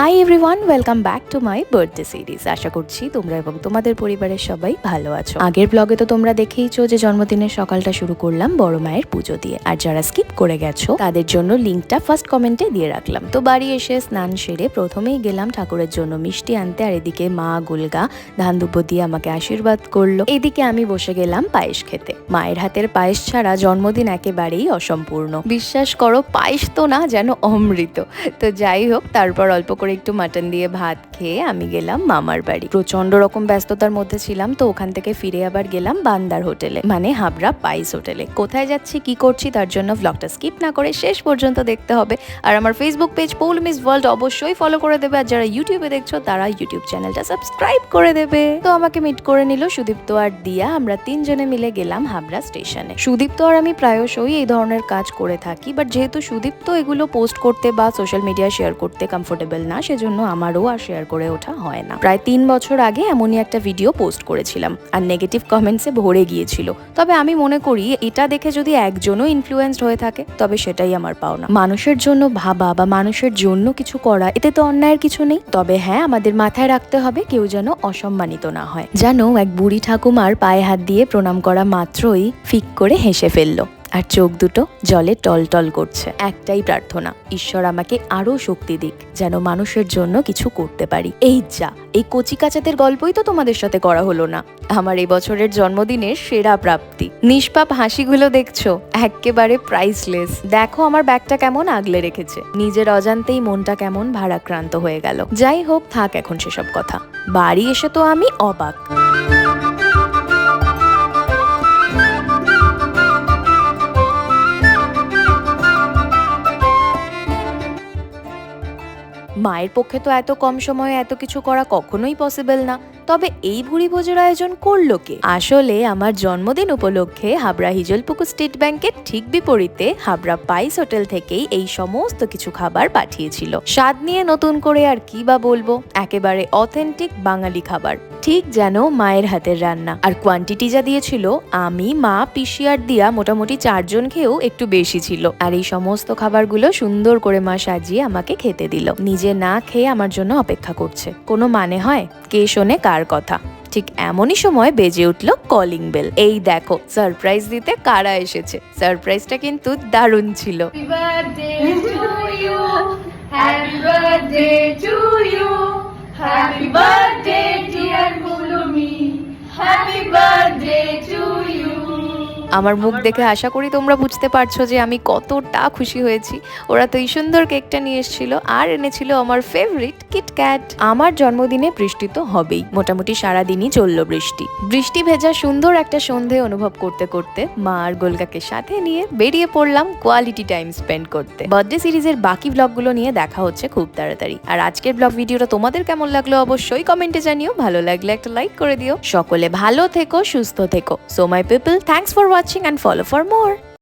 Hi everyone welcome back to my birthday series আশা করছি তোমরা এবং তোমাদের পরিবারের সবাই ভালো আছো। আগের ব্লগে তো তোমরা দেখেইছো যে জন্মদিনের সকালটা শুরু করলাম বড় মায়ের পুজো দিয়ে। আর যারা স্কিপ করে গেছো, তাদের জন্য লিঙ্কটা ফার্স্ট কমেন্টে দিয়ে রাখলাম। তো বাড়ি এসে স্নান সেরে প্রথমেই গেলাম ঠাকুরের জন্য মিষ্টি আনতে। আর এদিকে মা গুলগা ধান দুব্বো দিয়ে আমাকে আশীর্বাদ করল। এদিকে আমি বসে গেলাম পায়েস খেতে। মায়ের হাতের পায়েস ছাড়া জন্মদিন একেবারেই অসম্পূর্ণ। বিশ্বাস করো, পায়েস তো না যেন অমৃত। তো যাই হোক, তারপর অল্প করে একটু মাটন দিয়ে ভাত খেয়ে আমি গেলাম মামার বাড়ি। প্রচণ্ড রকম ব্যস্ততার মধ্যে ছিলাম তো ওখান থেকে ফিরে আবার গেলাম বান্দার হোটেলে মানে হাবড়া পাইস হোটেলে। কোথায় যাচ্ছি, কি করছি তার জন্য ভ্লগটা স্কিপ না করে শেষ পর্যন্ত দেখতে হবে। আর আমার Facebook page Paul miss world অবশ্যই ফলো করে দেবে, আর যারা ইউটিউবে দেখছ তারা ইউটিউব চ্যানেলটা সাবস্ক্রাইব করে দেবে। তো আমাকে মিট করে নিল সুদীপ্ত আর দিয়া, আমরা তিনজনে মিলে গেলাম হাবড়া স্টেশনে সুদীপ্ত আর আমি প্রায়শই এই ধরনের কাজ করে থাকি বাট যেহেতু সুদীপ্ত এগুলো পোস্ট করতে বা সোশ্যাল মিডিয়া শেয়ার করতে কমফোর্টেবল না সেজন্য আমারও আর শেয়ার করে ওঠা হয় না। প্রায় তিন বছর আগে এমনই একটা ভিডিও পোস্ট করেছিলাম, আর নেগেটিভ কমেন্টসে ভরে গিয়েছিল। তবে আমি মনে করি, এটা দেখে যদি একজনও ইনফ্লুয়েন্সড হয়ে থাকে, তবে সেটাই আমার পাওনা। মানুষের জন্য ভাবা বা মানুষের জন্য কিছু করা, এতে তো অন্যায়ের কিছু নেই। তবে হ্যাঁ আমাদের মাথায় রাখতে হবে, কেউ যেন অসম্মানিত না হয়। জানো, এক বুড়ি ঠাকুমার পায়ে হাত দিয়ে প্রণাম করা মাত্রই ফিক করে হেসে ফেলল। আর চোখ দুটো জলে টলটল করছে। একটাই প্রার্থনা, ঈশ্বর আমাকে আরও শক্তি দিক, যেন মানুষের জন্য কিছু করতে পারি। এই যা, এই কচি কাচাতের গল্পই তো তোমাদের সাথে করা হলো না। আমার এই বছরের জন্মদিনের সেরা প্রাপ্তি। নিষ্পাপ হাসিগুলো দেখছ? একেবারে প্রাইসলেস দেখো আমার ব্যাগটা কেমন আগলে রেখেছে। নিজের অজান্তেই মনটা কেমন ভারাক্রান্ত হয়ে গেল। যাই হোক, থাক এখন সেসব কথা। বাড়ি এসে তো আমি অবাক। মায়ের পক্ষে তো এত কম সময়ে এত কিছু করা কখনোই পসিবল না। তবে এই ভুড়ি ভোজের আয়োজন করল কে? আসলে আমার জন্মদিন উপলক্ষে হাবড়া হিজলপুকুর স্টেট ব্যাংকের ঠিক বিপরীতে হাবড়া পাইস হোটেল থেকেই এই সমস্ত কিছু খাবার পাঠিয়েছিল। স্বাদ নিয়ে নতুন করে আর কি বা বলব? একেবারে অথেন্টিক বাঙালি খাবার। ঠিক যেন মায়ের হাতের রান্না। আর কোয়ান্টিটি যা দিয়েছিল, আমি, মা পিসিয়ার দিয়া মোটামুটি চারজন খেয়েও একটু বেশি ছিল। আর এই সমস্ত খাবারগুলো সুন্দর করে মা সাজিয়ে আমাকে খেতে দিল। নিজে না খেয়ে আমার জন্য অপেক্ষা করছে। কোনো মানে হয়? কে শোনে কার কথা ঠিক এমনই সময় বেজে উঠল কলিং বেল এই দেখো সারপ্রাইজ দিতে কারা এসেছে সারপ্রাইজটা কিন্তু দারুণ ছিল. Happy birthday to you. আমার মুখ দেখে আশা করি তোমরা বুঝতে পারছ যে আমি কতটা খুশি হয়েছি। ওরা তো এই সুন্দর কেকটা নিয়ে এসেছিল আর এনেছিল আমার ফেভারিট কিটক্যাট আমার জন্মদিনে বৃষ্টি তো হবেই, মোটামুটি সারাদিনই চলল বৃষ্টি। বৃষ্টি ভেজা সুন্দর একটা সন্ধে অনুভব করতে করতে মা আর গোলকাকে সাথে নিয়ে বেরিয়ে পড়লাম কোয়ালিটি টাইম স্পেন্ড করতে। বার্থডে সিরিজের বাকি ব্লগগুলো নিয়ে দেখা হচ্ছে খুব তাড়াতাড়ি। আর আজকের ব্লগ ভিডিওটা তোমাদের কেমন লাগল অবশ্যই কমেন্টে জানিও, ভালো লাগলে একটা লাইক করে দিও। সকলে ভালো থেকো, সুস্থ থেকো। So my people thanks for watching and follow for more